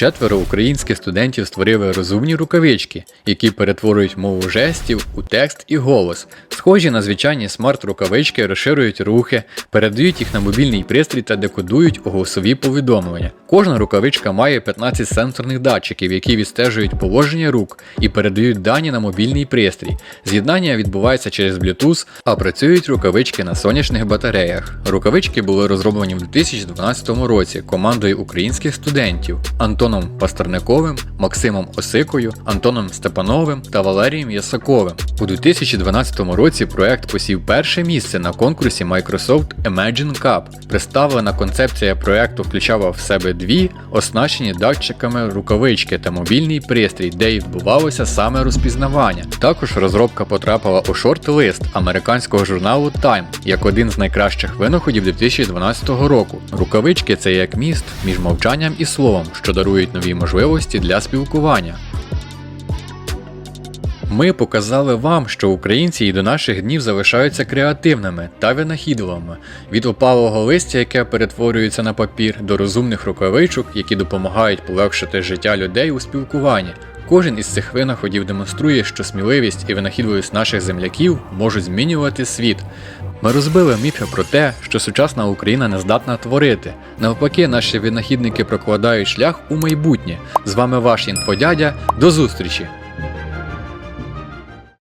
Четверо українських студентів створили розумні рукавички, які перетворюють мову жестів у текст і голос. Схожі на звичайні смарт-рукавички розширюють рухи, передають їх на мобільний пристрій та декодують голосові повідомлення. Кожна рукавичка має 15 сенсорних датчиків, які відстежують положення рук і передають дані на мобільний пристрій. З'єднання відбувається через Bluetooth, а працюють рукавички на сонячних батареях. Рукавички були розроблені в 2012 році командою українських студентів Антоном Пастерниковим, Максимом Осикою, Антоном Степановим та Валерієм Ясаковим. У 2012 році проект посів перше місце на конкурсі Microsoft Imagine Cup. Представлена концепція проекту включала в себе дві оснащені датчиками рукавички та мобільний пристрій, де і відбувалося саме розпізнавання. Також розробка потрапила у шорт-лист американського журналу Time як один з найкращих винаходів 2012 року. Рукавички це як міст між мовчанням і словом, що дарують нові можливості для спілкування. Ми показали вам, що українці і до наших днів залишаються креативними та винахідливими від опалого листя, яке перетворюється на папір, до розумних рукавичок, які допомагають полегшити життя людей у спілкуванні. Кожен із цих винаходів демонструє, що сміливість і винахідливість наших земляків можуть змінювати світ. Ми розбили міфи про те, що сучасна Україна не здатна творити. Навпаки, наші винахідники прокладають шлях у майбутнє. З вами ваш інфодядя. До зустрічі!